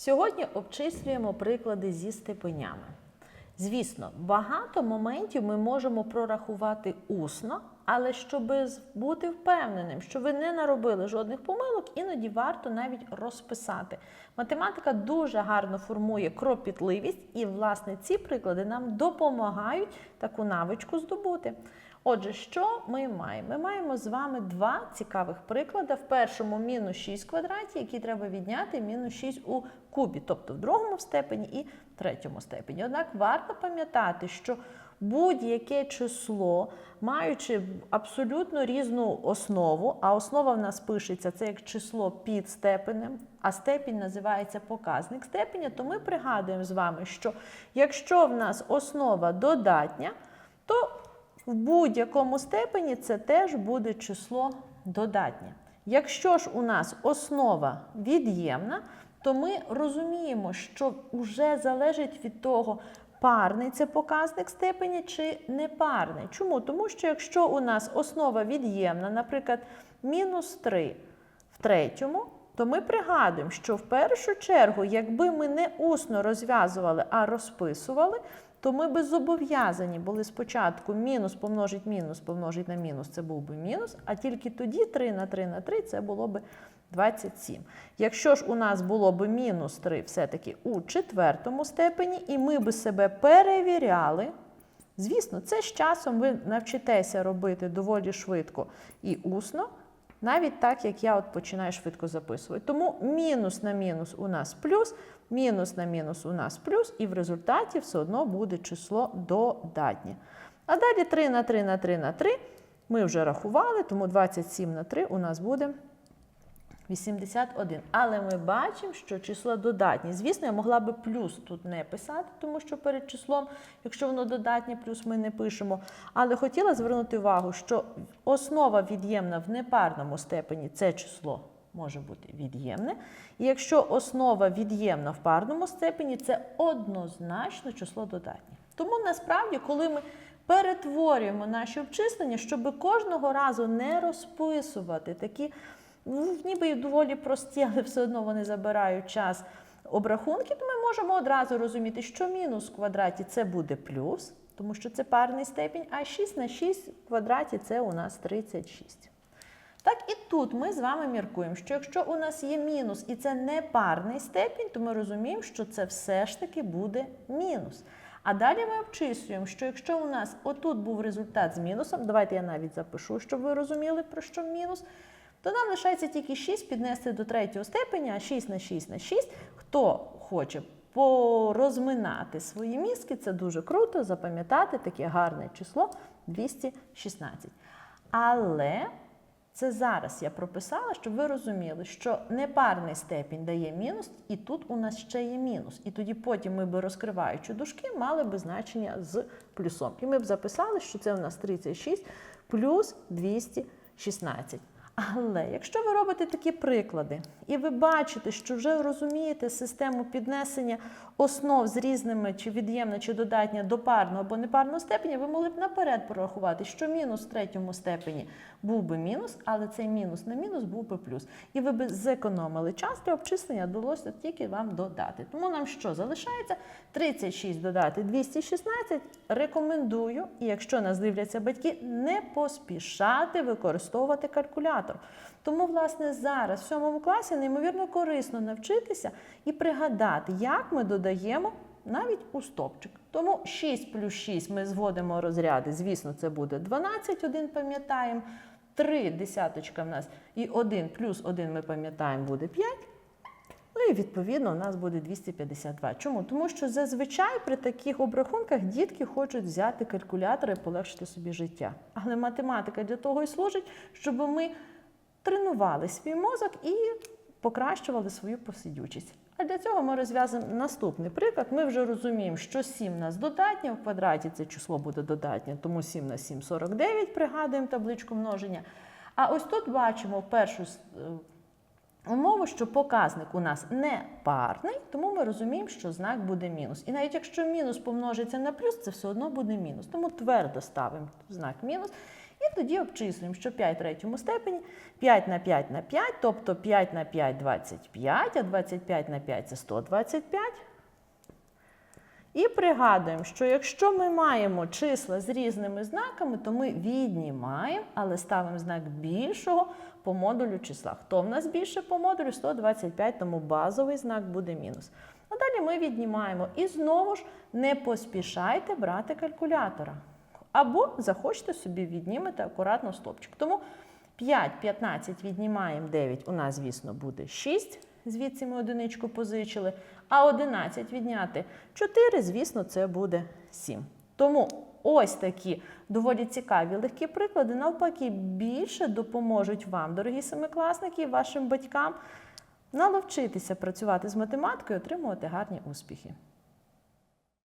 Сьогодні обчислюємо приклади зі степенями. Звісно, багато моментів ми можемо прорахувати усно, але щоб бути впевненим, що ви не наробили жодних помилок, іноді варто навіть розписати. Математика дуже гарно формує кропітливість, і, власне, ці приклади нам допомагають таку навичку здобути. Отже, що ми маємо? Ми маємо з вами два цікавих приклади. В першому мінус 6 в квадраті, які треба відняти мінус 6 у кубі, тобто в другому степені і третьому степені. Однак варто пам'ятати, що будь-яке число, маючи абсолютно різну основу, а основа в нас пишеться це як число під степенем, а степінь називається показник степеня, то ми пригадуємо з вами, що якщо в нас основа додатня, то в будь-якому степені це теж буде число додатнє. Якщо ж у нас основа від'ємна, то ми розуміємо, що вже залежить від того, парний це показник степені чи непарний. Чому? Тому що якщо у нас основа від'ємна, наприклад, мінус 3 в третьому, то ми пригадуємо, що в першу чергу, якби ми не усно розв'язували, а розписували, то ми би зобов'язані були спочатку мінус помножить мінус, помножить на мінус, це був би мінус, а тільки тоді 3 на 3 на 3 це було би 27. Якщо ж у нас було б мінус 3 все-таки у четвертому степені, і ми би себе перевіряли, звісно, це з часом ви навчитеся робити доволі швидко і усно, навіть так, як я от починаю швидко записувати. Тому мінус на мінус у нас плюс, мінус на мінус у нас плюс, і в результаті все одно буде число додатнє. А далі 3 на 3 на 3 на 3 ми вже рахували, тому 27 на 3 у нас буде 81. Але ми бачимо, що число додатні. Звісно, я могла би плюс тут не писати, тому що перед числом, якщо воно додатнє, плюс ми не пишемо. Але хотіла звернути увагу, що основа від'ємна в непарному степені це число може бути від'ємне. І якщо основа від'ємна в парному степені, це однозначно число додатнє. Тому насправді, коли ми перетворюємо наші обчислення, щоб кожного разу не розписувати такі ну, ніби доволі прості, але все одно вони забирають час обрахунки, то ми можемо одразу розуміти, що мінус в квадраті це буде плюс, тому що це парний степінь, а 6 на 6 в квадраті це у нас 36. Так і тут ми з вами міркуємо, що якщо у нас є мінус і це не парний степінь, то ми розуміємо, що це все ж таки буде мінус. А далі ми обчислюємо, що якщо у нас отут був результат з мінусом, давайте я навіть запишу, щоб ви розуміли, про що мінус, то нам лишається тільки 6 піднести до третього степеня, а 6 на 6 на 6. Хто хоче порозминати свої мізки, це дуже круто, запам'ятати таке гарне число 216. Але це зараз я прописала, щоб ви розуміли, що непарний степінь дає мінус, і тут у нас ще є мінус. І тоді потім ми би розкриваючи дужки, мали би значення з плюсом. І ми б записали, що це у нас 36 плюс 216. Але якщо ви робите такі приклади, і ви бачите, що вже розумієте систему піднесення основ з різними чи від'ємна, чи додатня до парного або непарного степеня, ви могли б наперед порахувати, що мінус в третьому степені був би мінус, але цей мінус на мінус був би плюс. І ви б зекономили час для обчислення, довелося тільки вам додати. Тому нам що залишається? 36 додати 216. Рекомендую, і якщо нас дивляться батьки, не поспішати використовувати калькулятор. Тому, власне, зараз в сьомому класі неймовірно корисно навчитися і пригадати, як ми додаємо навіть у стопчик. Тому 6 плюс 6 ми зводимо розряди. Звісно, це буде 12, один пам'ятаємо. 3 десяточка в нас і 1 плюс 1 ми пам'ятаємо буде 5. Ну і відповідно у нас буде 252. Чому? Тому що зазвичай при таких обрахунках дітки хочуть взяти калькулятор і полегшити собі життя. Але математика для того і служить, щоб ми тренували свій мозок і покращували свою посидючість. А для цього ми розв'язуємо наступний приклад. Ми вже розуміємо, що 7 у нас додатнє, в квадраті це число буде додатнє, тому 7 на 7 – 49, пригадуємо табличку множення. А ось тут бачимо першу умову, що показник у нас не парний, тому ми розуміємо, що знак буде мінус. І навіть якщо мінус помножиться на плюс, це все одно буде мінус. Тому твердо ставимо знак мінус. І тоді обчислюємо, що 5 в третьому степені 5 на 5 на 5, тобто 5 на 5 – 25, а 25 на 5 – це 125. І пригадуємо, що якщо ми маємо числа з різними знаками, то ми віднімаємо, але ставимо знак більшого по модулю числа. Хто в нас більше по модулю? 125, тому базовий знак буде мінус. А далі ми віднімаємо. І знову ж не поспішайте брати калькулятора. Або захочете собі віднімете акуратно стопчик. Тому 5, 15 віднімаємо 9, у нас, звісно, буде 6. Звідси ми одиничку позичили. А 11 відняти 4, звісно, це буде 7. Тому ось такі доволі цікаві легкі приклади, навпаки, більше допоможуть вам, дорогі семикласники, вашим батькам, наловчитися працювати з математикою і отримувати гарні успіхи.